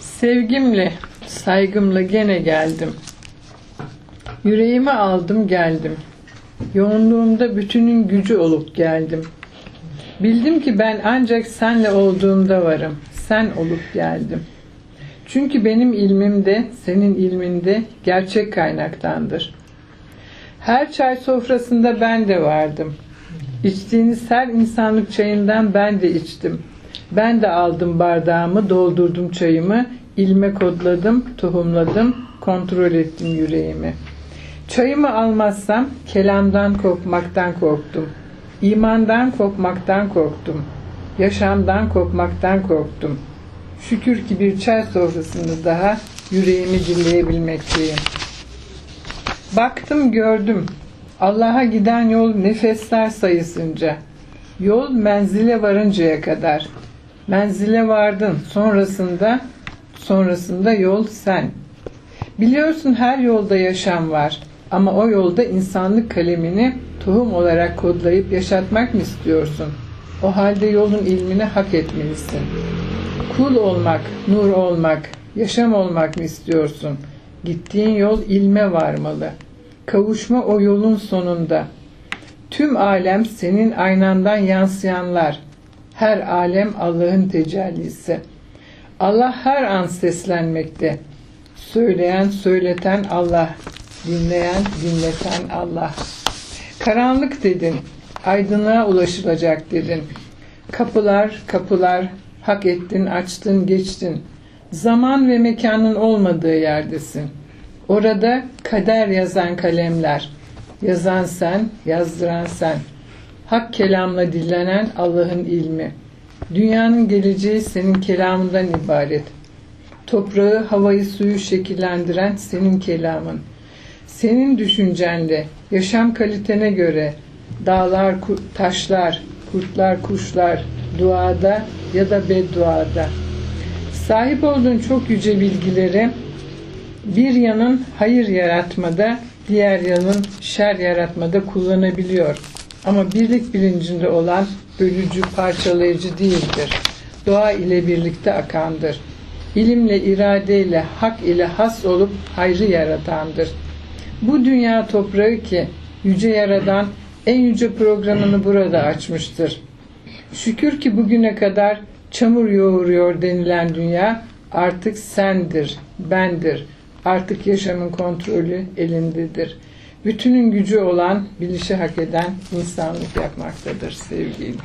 Sevgimle, saygımla gene geldim. Yüreğime aldım geldim. Yoğunluğumda bütünün gücü olup geldim. Bildim ki ben ancak senle olduğumda varım. Sen olup geldim. Çünkü benim ilmimde, senin ilminde gerçek kaynaktandır. Her çay sofrasında ben de vardım. İçtiğiniz her insanlık çayından ben de içtim. Ben de aldım bardağımı, doldurdum çayımı, ilme kodladım, tohumladım, kontrol ettim yüreğimi. Çayımı almazsam kelamdan kopmaktan korktum. İmandan kopmaktan korktum. Yaşamdan kopmaktan korktum. Şükür ki bir çay sofrasını daha yüreğimi dinleyebilmekteyim. Baktım gördüm. Allah'a giden yol nefesler sayısınca. Yol menzile varıncaya kadar. Menzile vardın. Sonrasında sonrasında yol sen. Biliyorsun her yolda yaşam var. Ama o yolda insanlık kalemini tohum olarak kodlayıp yaşatmak mı istiyorsun? O halde yolun ilmini hak etmelisin. Kul olmak, nur olmak, yaşam olmak mı istiyorsun? Gittiğin yol ilme varmalı. Kavuşma o yolun sonunda. Tüm alem senin aynandan yansıyanlar. Her alem Allah'ın tecellisi. Allah her an seslenmekte. Söyleyen, söyleten Allah. Dinleyen, dinleten Allah. Karanlık dedin, aydınlığa ulaşılacak dedin. Kapılar, kapılar, hak ettin, açtın, geçtin. Zaman ve mekanın olmadığı yerdesin. Orada kader yazan kalemler. Yazan sen, yazdıran sen. Hak kelamla dillenen Allah'ın ilmi. Dünyanın geleceği senin kelamından ibaret. Toprağı, havayı, suyu şekillendiren senin kelamın. Senin düşüncenle, yaşam kalitene göre dağlar, taşlar, kurtlar, kuşlar duada ya da bedduada. Sahip olduğun çok yüce bilgileri bir yanın hayır yaratmada, diğer yanın şer yaratmada kullanabiliyor. Ama birlik bilincinde olan bölücü, parçalayıcı değildir. Doğa ile birlikte akandır. İlimle, iradeyle, hak ile has olup hayrı yaratandır. Bu dünya toprağı ki yüce yaradan en yüce programını burada açmıştır. Şükür ki bugüne kadar çamur yoğuruyor denilen dünya artık sendir, bendir. Artık yaşamın kontrolü elindedir. Bütünün gücü olan, bilişi hak eden insanlık yapmaktadır sevgiyle.